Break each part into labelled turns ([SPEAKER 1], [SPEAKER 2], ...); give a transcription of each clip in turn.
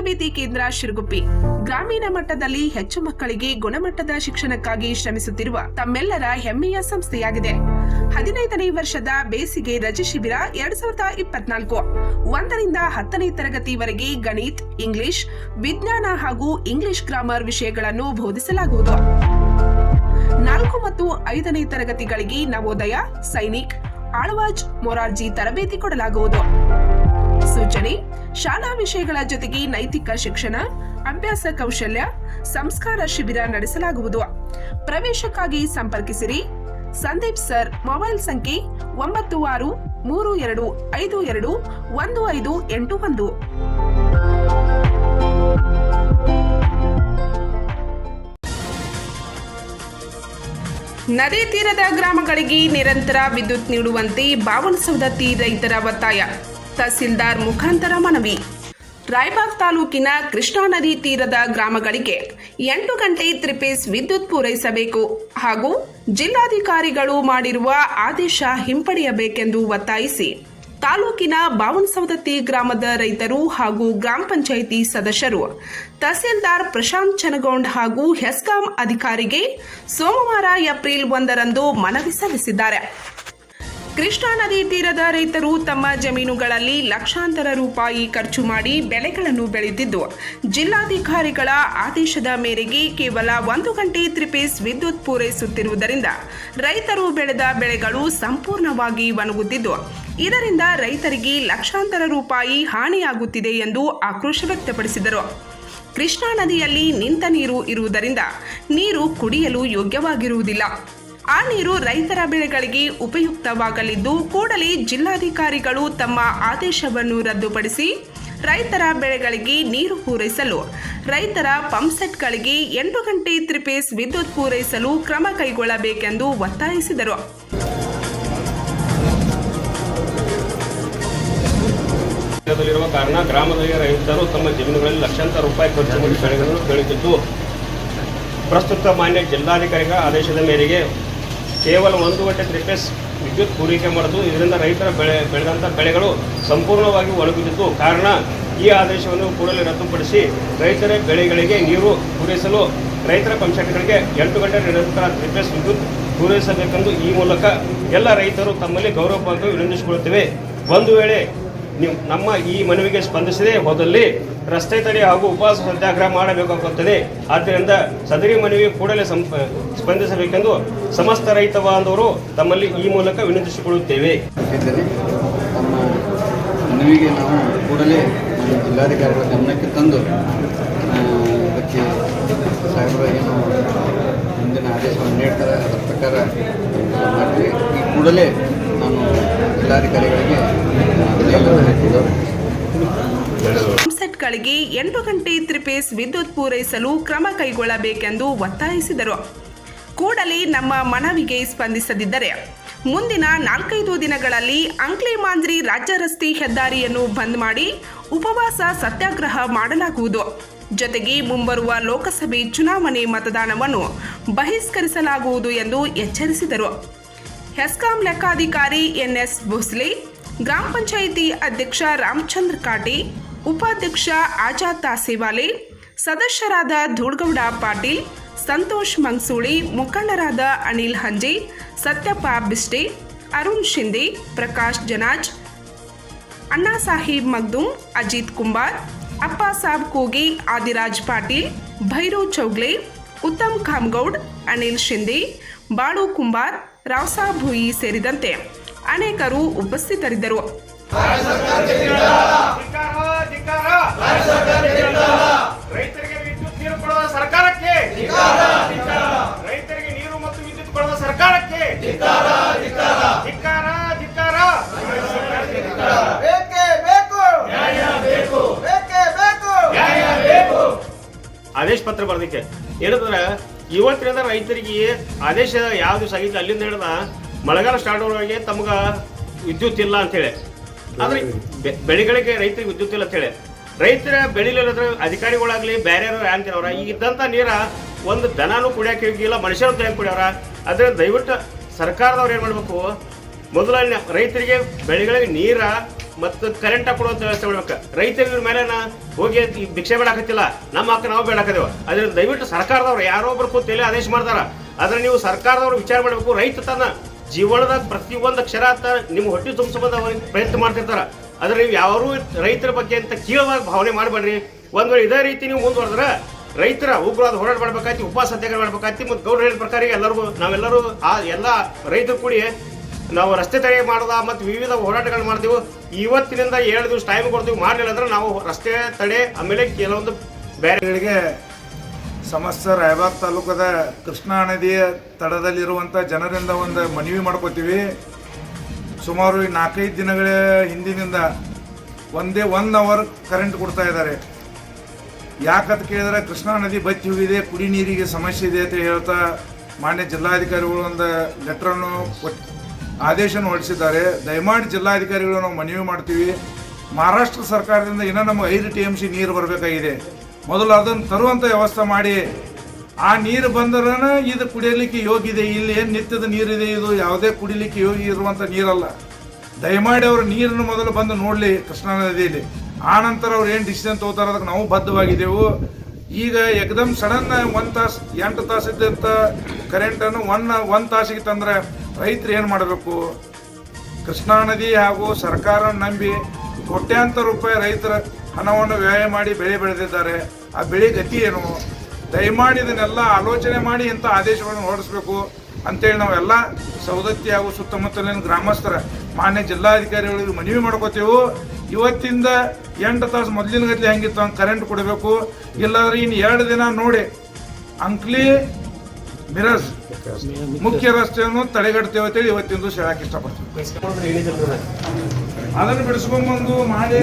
[SPEAKER 1] ತರಬೇತಿ ಕೇಂದ್ರ ಶಿರಗುಪ್ಪಿ. ಗ್ರಾಮೀಣ ಮಟ್ಟದಲ್ಲಿ ಹೆಚ್ಚು ಮಕ್ಕಳಿಗೆ ಗುಣಮಟ್ಟದ ಶಿಕ್ಷಣಕ್ಕಾಗಿ ಶ್ರಮಿಸುತ್ತಿರುವ ತಮ್ಮೆಲ್ಲರ ಹೆಮ್ಮೆಯ ಸಂಸ್ಥೆಯಾಗಿದೆ. ಹದಿನೈದನೇ ವರ್ಷದ ಬೇಸಿಗೆ ರಜೆ ಶಿಬಿರ ಎರಡ್ ಸಾವಿರದ ಇಪ್ಪತ್ನಾಲ್ಕು. ಒಂದರಿಂದ ಹತ್ತನೇ ತರಗತಿವರೆಗೆ ಗಣಿತ್, ಇಂಗ್ಲಿಷ್, ವಿಜ್ಞಾನ ಹಾಗೂ ಇಂಗ್ಲಿಷ್ ಗ್ರಾಮರ್ ವಿಷಯಗಳನ್ನು ಬೋಧಿಸಲಾಗುವುದು. ನಾಲ್ಕು ಮತ್ತು ಐದನೇ ತರಗತಿಗಳಿಗೆ ನವೋದಯ, ಸೈನಿಕ್, ಆಳ್ವಾಜ್, ಮೊರಾರ್ಜಿ ತರಬೇತಿ ಕೊಡಲಾಗುವುದು. ಸೂಚನೆ ಶಾಲಾ ವಿಷಯಗಳ ಜೊತೆಗೆ ನೈತಿಕ ಶಿಕ್ಷಣ, ಅಭ್ಯಾಸ ಕೌಶಲ್ಯ, ಸಂಸ್ಕಾರ ಶಿಬಿರ ನಡೆಸಲಾಗುವುದು. ಪ್ರವೇಶಕ್ಕಾಗಿ ಸಂಪರ್ಕಿಸಿರಿ. ಸಂದೀಪ್ ಸರ್, ಮೊಬೈಲ್ ಸಂಖ್ಯೆ ಒಂಬತ್ತು ಆರು, ಮೂರು ಎರಡು, ಐದು ಎರಡು, ಒಂದು ಐದು ಎಂಟು ಒಂದು. ನದಿ ತೀರದ ಗ್ರಾಮಗಳಿಗೆ ನಿರಂತರ ವಿದ್ಯುತ್ ನೀಡುವಂತೆ ಬಾವನಸೌದತ್ತಿ ರೈತರ ಒತ್ತಾಯ. ತಹಸೀಲ್ದಾರ್ ಮುಖಾಂತರ ಮನವಿ. ರಾಯಬಾಗ್ ತಾಲೂಕಿನ ಕೃಷ್ಣಾ ನದಿ ತೀರದ ಗ್ರಾಮಗಳಿಗೆ ಎಂಟು ಗಂಟೆ ತ್ರಿಪೇಸ್ ವಿದ್ಯುತ್ ಪೂರೈಸಬೇಕು ಹಾಗೂ ಜಿಲ್ಲಾಧಿಕಾರಿಗಳು ಮಾಡಿರುವ ಆದೇಶ ಹಿಂಪಡೆಯಬೇಕೆಂದು ಒತ್ತಾಯಿಸಿ ತಾಲೂಕಿನ ಬಾವನಸೌದತ್ತಿ ಗ್ರಾಮದ ರೈತರು ಹಾಗೂ ಗ್ರಾಮ ಪಂಚಾಯಿತಿ ಸದಸ್ಯರು, ತಹಸೀಲ್ದಾರ್ ಪ್ರಶಾಂತ್ ಚನಗೌಂಡ್ ಹಾಗೂ ಹೆಸ್ಕಾಂ ಅಧಿಕಾರಿಗೆ ಸೋಮವಾರ ಏಪ್ರಿಲ್ ಒಂದರಂದು ಮನವಿ ಸಲ್ಲಿಸಿದ್ದಾರೆ. ಕೃಷ್ಣಾ ನದಿ ತೀರದ ರೈತರು ತಮ್ಮ ಜಮೀನುಗಳಲ್ಲಿ ಲಕ್ಷಾಂತರ ರೂಪಾಯಿ ಖರ್ಚು ಮಾಡಿ ಬೆಳೆಗಳನ್ನು ಬೆಳೆದಿದ್ದು, ಜಿಲ್ಲಾಧಿಕಾರಿಗಳ ಆದೇಶದ ಮೇರೆಗೆ ಕೇವಲ ಒಂದು ಗಂಟೆ ತ್ರಿಪೇಸ್ ವಿದ್ಯುತ್ ಪೂರೈಸುತ್ತಿರುವುದರಿಂದ ರೈತರು ಬೆಳೆದ ಬೆಳೆಗಳು ಸಂಪೂರ್ಣವಾಗಿ ಒಣಗುತ್ತಿದ್ದು, ಇದರಿಂದ ರೈತರಿಗೆ ಲಕ್ಷಾಂತರ ರೂಪಾಯಿ ಹಾನಿಯಾಗುತ್ತಿದೆ ಎಂದು ಆಕ್ರೋಶ ವ್ಯಕ್ತಪಡಿಸಿದರು. ಕೃಷ್ಣಾ ನದಿಯಲ್ಲಿ ನಿಂತ ನೀರು ಇರುವುದರಿಂದ ನೀರು ಕುಡಿಯಲು ಯೋಗ್ಯವಾಗಿರುವುದಿಲ್ಲ. ಆ ನೀರು ರೈತರ ಬೆಳೆಗಳಿಗೆ ಉಪಯುಕ್ತವಾಗಲಿದ್ದು ಕೂಡಲೇ ಜಿಲ್ಲಾಧಿಕಾರಿಗಳು ತಮ್ಮ ಆದೇಶವನ್ನು ರದ್ದುಪಡಿಸಿ ರೈತರ ಬೆಳೆಗಳಿಗೆ ನೀರು ಪೂರೈಸಲು, ರೈತರ ಪಂಪ್ಸೆಟ್ಗಳಿಗೆ ಎಂಟು ಗಂಟೆ ತ್ರಿಪೇಸ್ ವಿದ್ಯುತ್ ಪೂರೈಸಲು ಕ್ರಮ ಕೈಗೊಳ್ಳಬೇಕೆಂದು ಒತ್ತಾಯಿಸಿದರು.
[SPEAKER 2] ಕಾರಣ ಗ್ರಾಮದಲ್ಲಿ ರೈತರು ತಮ್ಮ ಜಮೀನುಗಳಲ್ಲಿ ಲಕ್ಷಾಂತರ ರೂಪಾಯಿ ಖರ್ಚು ಮಾಡಿ ಬೆಳೆಗಳನ್ನು ಬೆಳೆದಿದ್ದು ಪ್ರಸ್ತುತ ಮಾನ್ಯ ಜಿಲ್ಲಾಧಿಕಾರಿಗಳ ಆದೇಶದ ಮೇರೆಗೆ ಕೇವಲ ಒಂದು ಗಂಟೆ ತ್ರಿಪೇಸ್ ವಿದ್ಯುತ್ ಪೂರೈಕೆ ಮಾಡಿದ್ದು ಇದರಿಂದ ರೈತರ ಬೆಳೆ ಬೆಳೆದಂಥ ಬೆಳೆಗಳು ಸಂಪೂರ್ಣವಾಗಿ ಒಣಗುತ್ತಿದ್ದು ಕಾರಣ, ಈ ಆದೇಶವನ್ನು ಕೂಡಲೇ ರದ್ದುಪಡಿಸಿ ರೈತರ ಬೆಳೆಗಳಿಗೆ ನೀರು ಪೂರೈಸಲು ರೈತರ ಪಂಚಾಯತ್ಗಳಿಗೆ ಎಂಟು ಗಂಟೆ ನಿರಂತರ ತ್ರಿಪೇಸ್ ವಿದ್ಯುತ್ ಪೂರೈಸಬೇಕೆಂದು ಈ ಮೂಲಕ ಎಲ್ಲ ರೈತರು ತಮ್ಮಲ್ಲಿ ಗೌರವವಾಗಿ ವಿನಂತಿಸಿಕೊಳ್ಳುತ್ತೇವೆ ಒಂದು ವೇಳೆ ನೀವು ನಮ್ಮ ಈ ಮನವಿಗೆ ಸ್ಪಂದಿಸದೆ ಹೋದಲ್ಲಿ ರಸ್ತೆ ತಡೆ ಹಾಗೂ ಉಪವಾಸ ಸತ್ಯಾಗ್ರಹ ಮಾಡಬೇಕಾಗುತ್ತದೆ. ಆದ್ದರಿಂದ ಸದರಿ ಮನವಿ ಕೂಡಲೇ ಸಂಪ ಸ್ಪಂದಿಸಬೇಕೆಂದು ಸಮಸ್ತ ರೈತ ಬಾಂಧವರು ತಮ್ಮಲ್ಲಿ ಈ ಮೂಲಕ ವಿನಂತಿಸಿಕೊಳ್ಳುತ್ತೇವೆ.
[SPEAKER 3] ನಮ್ಮ ಮನವಿಗೆ ನಾವು ಕೂಡಲೇ ಜಿಲ್ಲಾಧಿಕಾರಿಗಳ ಗಮನಕ್ಕೆ ತಂದು ಅದಕ್ಕೆ ಸಾಹೇಬರು ಏನು ಮುಂದಿನ ಆದೇಶವನ್ನು ನೀಡ್ತಾರೆ, ಅದರ ಪ್ರಕಾರ ಮಾಡ್ತೀವಿ ಈ ಕೂಡಲೇ ಹಾಕಿದ್ದೇವೆ
[SPEAKER 1] ಪಂಪ್ಸೆಟ್ಗಳಿಗೆ ಎಂಟು ಗಂಟೆ ತ್ರಿಪೇಸ್ ವಿದ್ಯುತ್ ಪೂರೈಸಲು ಕ್ರಮ ಕೈಗೊಳ್ಳಬೇಕೆಂದು ಒತ್ತಾಯಿಸಿದರು. ಕೂಡಲೇ ನಮ್ಮ ಮನವಿಗೆ ಸ್ಪಂದಿಸದಿದ್ದರೆ ಮುಂದಿನ ನಾಲ್ಕೈದು ದಿನಗಳಲ್ಲಿ ಅಂಕ್ಲಿ ಮಾಂಜ್ರಿ ರಾಜ್ಯ ರಸ್ತೆ ಹೆದ್ದಾರಿಯನ್ನು ಬಂದ್ ಮಾಡಿ ಉಪವಾಸ ಸತ್ಯಾಗ್ರಹ ಮಾಡಲಾಗುವುದು. ಜೊತೆಗೆ ಮುಂಬರುವ ಲೋಕಸಭೆ ಚುನಾವಣೆ ಮತದಾನವನ್ನು ಬಹಿಷ್ಕರಿಸಲಾಗುವುದು ಎಂದು ಎಚ್ಚರಿಸಿದರು. ಹೆಸ್ಕಾಂ ಲೆಕ್ಕಾಧಿಕಾರಿ ಎನ್ಎಸ್ ಭೋಸ್ಲೆ, ಗ್ರಾಮ ಪಂಚಾಯಿತಿ ಅಧ್ಯಕ್ಷ ರಾಮಚಂದ್ರ ಕಾಟಿ, ಉಪಾಧ್ಯಕ್ಷ ಆಜಾದ್ ತಾಸೇವಾಲೆ ಸದಸ್ಯರಾದ ಧೂಡ್ಗೌಡ ಪಾಟೀಲ್, ಸಂತೋಷ್ ಮಂಗ್ಸೂಳಿ, ಮುಖಂಡರಾದ ಅನಿಲ್ ಹಂಜೆ, ಸತ್ಯಪ್ಪ ಬಿಸ್ಟೆ ಅರುಣ್ ಶಿಂದೆ, ಪ್ರಕಾಶ್ ಜನಾಜ್, ಅಣ್ಣಾ ಸಾಹೇಬ್ ಮಗ್ದೂಮ್ ಅಜಿತ್ ಕುಂಬಾರ್, ಅಪ್ಪ ಸಾಬ್ ಕೋಗಿ, ಆದಿರಾಜ್ ಪಾಟೀಲ್ ಭೈರವ್ ಚೌಗ್ಲೆ, ಉತ್ತಮ್ ಖಾಮ್ಗೌಡ್, ಅನಿಲ್ ಶಿಂದೆ, ಬಾಳು ಕುಂಬಾರ್ ರಾವ್ಸಾಬ್ ಭೂಯಿ ಸೇರಿದಂತೆ ಅನೇಕರು ಉಪಸ್ಥಿತರಿದ್ದರು.
[SPEAKER 2] ಆದೇಶ ಪತ್ರ ಬರ್ದಿಕ್ಕೆ. ಏನಂದ್ರೆ ಇವತ್ತಿನಿಂದ ರೈತರಿಗೆ ಆದೇಶ ಯಾವ ದಿವಸ ಆಗಿತ್ತು, ಅಲ್ಲಿಂದ ಹಿಡಿದ ಮಳೆಗಾಲ ಸ್ಟಾರ್ಟ್ ಆಗುವಾಗ ತಮ್ಗೆ ವಿದ್ಯುತ್ ಇಲ್ಲ ಅಂತೇಳಿ ಆದ್ರೆ ಬೆಳೆಗಳಿಗೆ ರೈತರಿಗೆ ವಿದ್ಯುತ್ ಇಲ್ಲ ಅಂತೇಳಿ ರೈತರ ಬೆಳಿಲಿಲ್ಲದ್ರೆ ಅಧಿಕಾರಿಗಳಾಗ್ಲಿ ಬೇರೆ ಅಂತೀರವ್ರ ಈಗ ಇದ್ದಂತ ನೀರ ಒಂದು ದನಾನು ಕುಡಿಯಕ್ಕೆ ಹೋಗಿಲ್ಲ ಮನುಷ್ಯರು ತೆಗೆದು ಕುಡಿಯವ್ರ. ಅದ್ರ ದಯವಿಟ್ಟು ಸರ್ಕಾರದವ್ರು ಏನ್ ಮಾಡ್ಬೇಕು? ಮೊದಲ ರೈತರಿಗೆ ಬೆಳೆಗಳಿಗೆ ನೀರ ಮತ್ತು ಕರೆಂಟ್ ಕೊಡುವಂತ ವ್ಯವಸ್ಥೆ ಮಾಡ್ಬೇಕು. ರೈತರ ಮೇಲೆ ನಾ ಹೋಗಿ ಭಿಕ್ಷೆ ಬೇಡಾಕತ್ತಿಲ್ಲ ನಮ್ಮ ಅಕ್ಕ ನಾವು ಬೇಡಾಕದೇವ ಅದ್ರಿಂದ ದಯವಿಟ್ಟು ಸರ್ಕಾರದವ್ರು ಯಾರೋ ಒಬ್ರು ಎಲ್ಲಿ ಆದೇಶ ಮಾಡ್ತಾರ. ಆದ್ರೆ ನೀವು ಸರ್ಕಾರದವ್ರು ವಿಚಾರ ಮಾಡಬೇಕು. ರೈತ ತನ್ನ ಜೀವನದ ಪ್ರತಿಯೊಂದು ಅಕ್ಷರ ನಿಮ್ಮ ಹೊಟ್ಟೆ ತುಂಬಿಸಬಂದ ಅವ್ರಿಗೆ ಪ್ರಯತ್ನ ಮಾಡ್ತಿರ್ತಾರ. ಆದ್ರೆ ನೀವು ಯಾರು ರೈತರ ಬಗ್ಗೆ ಅಂತ ಕೀಳವಾಗಿ ಭಾವನೆ ಮಾಡಬೇಡ್ರಿ. ಒಂದ್ ವೇಳೆ ಇದೇ ರೀತಿ ನೀವು ಮುಂದುವರೆದ್ರೆ ರೈತರ ಉಗ್ರವಾದ ಹೋರಾಟ ಮಾಡ್ಬೇಕಾಯ್ತಿ, ಉಪವಾಸ ಸತ್ಯಾಗ್ರಹ ಮಾಡ್ಬೇಕಾಯ್ತಿ. ಮತ್ತು ಗೌಡ್ರ ಹೇಳಿದ ಪ್ರಕಾರ ಎಲ್ಲರಿಗೂ ನಾವೆಲ್ಲರೂ ಆ ಎಲ್ಲ ರೈತರು ಕೂಡಿ ನಾವು ರಸ್ತೆ ತಡೆ ಮಾಡೋದ ಮತ್ತು ವಿವಿಧ ಹೋರಾಟಗಳು ಮಾಡ್ತೀವಿ, ಇವತ್ತಿನಿಂದ ಏಳು ದಿವಸ ಟೈಮ್ ಕೊಡ್ತೀವಿ. ಮಾಡಲಿಲ್ಲ ಅಂದ್ರೆ ನಾವು ರಸ್ತೆ ತಡೆ, ಆಮೇಲೆ ಕೆಲವೊಂದು ಬೇರೆ
[SPEAKER 4] ಗಳಿಗೆ ಸಮಸ್ತ ರಾಯಬಾಗ್ ತಾಲೂಕದ ಕೃಷ್ಣಾ ನದಿಯ ತಡದಲ್ಲಿರುವಂಥ ಜನರಿಂದ ಒಂದು ಮನವಿ ಮಾಡ್ಕೋತೀವಿ. ಸುಮಾರು ಈ ನಾಲ್ಕೈದು ದಿನಗಳ ಹಿಂದಿನಿಂದ ಒಂದೇ ಒನ್ ಅವರ್ ಕರೆಂಟ್ ಕೊಡ್ತಾ ಇದ್ದಾರೆ. ಯಾಕಂತ ಕೇಳಿದ್ರೆ ಕೃಷ್ಣಾ ನದಿ ಬತ್ತಿ ಹೋಗಿದೆ, ಕುಡಿ ನೀರಿಗೆ ಸಮಸ್ಯೆ ಇದೆ ಅಂತ ಹೇಳ್ತಾ ಮಾನ್ಯ ಜಿಲ್ಲಾಧಿಕಾರಿಗಳು ಒಂದು ಲೆಟ್ರನ್ನು ಕೊಟ್ಟು ಆದೇಶನ ಹೊರಡಿಸಿದ್ದಾರೆ. ದಯಮಾಡಿ ಜಿಲ್ಲಾಧಿಕಾರಿಗಳು ನಾವು ಮನವಿ ಮಾಡ್ತೀವಿ. ಮಹಾರಾಷ್ಟ್ರ ಸರ್ಕಾರದಿಂದ ಇನ್ನೂ ನಮಗೆ ಐದು ಟಿ ಎಂ ಸಿ ನೀರು ಬರಬೇಕಾಗಿದೆ. ಮೊದಲು ಅದನ್ನು ತರುವಂಥ ವ್ಯವಸ್ಥೆ ಮಾಡಿ. ಆ ನೀರು ಬಂದ್ರೆ ಇದು ಕುಡಿಯಲಿಕ್ಕೆ ಯೋಗ್ಯ ಇದೆ ಇಲ್ಲಿ ಏನು ನಿತ್ಯದ ನೀರಿದೆ ಇದು? ಯಾವುದೇ ಕುಡಿಲಿಕ್ಕೆ ಯೋಗ್ಯ ಇರುವಂಥ ನೀರಲ್ಲ. ದಯಮಾಡಿ ಅವರು ನೀರನ್ನು ಮೊದಲು ಬಂದು ನೋಡಲಿ ಕೃಷ್ಣಾ ನದಿಯಲ್ಲಿ. ಆ ನಂತರ ಅವ್ರು ಏನು ಡಿಸಿಷನ್ ತಗೋತಾರೆ ಅದಕ್ಕೆ ನಾವು ಬದ್ಧವಾಗಿದ್ದೆವು. ಈಗ ಎಕ್ದಮ್ ಸಡನ್ ಒಂದು ತಾಸು, ಎಂಟು ತಾಸಿದ್ದಂಥ ಕರೆಂಟನ್ನು ಒನ್ ಒಂದು ತಾಸಿಗೆ ತಂದ್ರೆ ರೈತರು ಏನು ಮಾಡಬೇಕು? ಕೃಷ್ಣಾ ನದಿ ಹಾಗೂ ಸರ್ಕಾರ ನಂಬಿ ಕೋಟ್ಯಾಂತರ ರೂಪಾಯಿ ರೈತರ ಹಣವನ್ನು ವ್ಯಯ ಮಾಡಿ ಬೆಳೆ ಬೆಳೆದಿದ್ದಾರೆ. ಆ ಬೆಳೆ ಗತಿ ಏನು? ದಯಮಾಡಿ ಇದನ್ನೆಲ್ಲ ಆಲೋಚನೆ ಮಾಡಿ ಇಂಥ ಆದೇಶಗಳನ್ನು ಹೊರಡಿಸ್ಬೇಕು ಅಂತೇಳಿ ನಾವೆಲ್ಲ ಸವದತ್ತಿ ಹಾಗೂ ಸುತ್ತಮುತ್ತಲಿನ ಗ್ರಾಮಸ್ಥರ, ಮಾನ್ಯ ಜಿಲ್ಲಾಧಿಕಾರಿಗಳಿಗೆ ಮನವಿ ಮಾಡ್ಕೋತೇವೆ. ಇವತ್ತಿಂದ ಎಂಟು ತಾಸು ಮೊದಲಿನ ಗತಿ ಹೆಂಗಿತ್ತು ಅಂತ ಕರೆಂಟ್ ಕೊಡಬೇಕು. ಇಲ್ಲಾದ್ರೆ ಇನ್ನು ಎರಡು ದಿನ ನೋಡಿ ಅಂಕ್ಲಿ ಮಿರಜ್ ಮುಖ್ಯ ರಸ್ತೆಯನ್ನು ತಡೆಗಟ್ತೇವೆ ಅಂತೇಳಿ ಇವತ್ತಿಂದು ಹೇಳಕ್ ಇಷ್ಟಪಡ್ತೀವಿ ಅದನ್ನು ಬಿಡಿಸ್ಕೊಂಬಂದು ಮಾಡಿ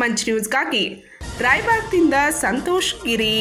[SPEAKER 1] ಮಂಚ್ ನ್ಯೂಸ್ಗಾಗಿ ರಾಯಬಾಗ್ದಿಂದ ಸಂತೋಷ್ ಗಿರಿ.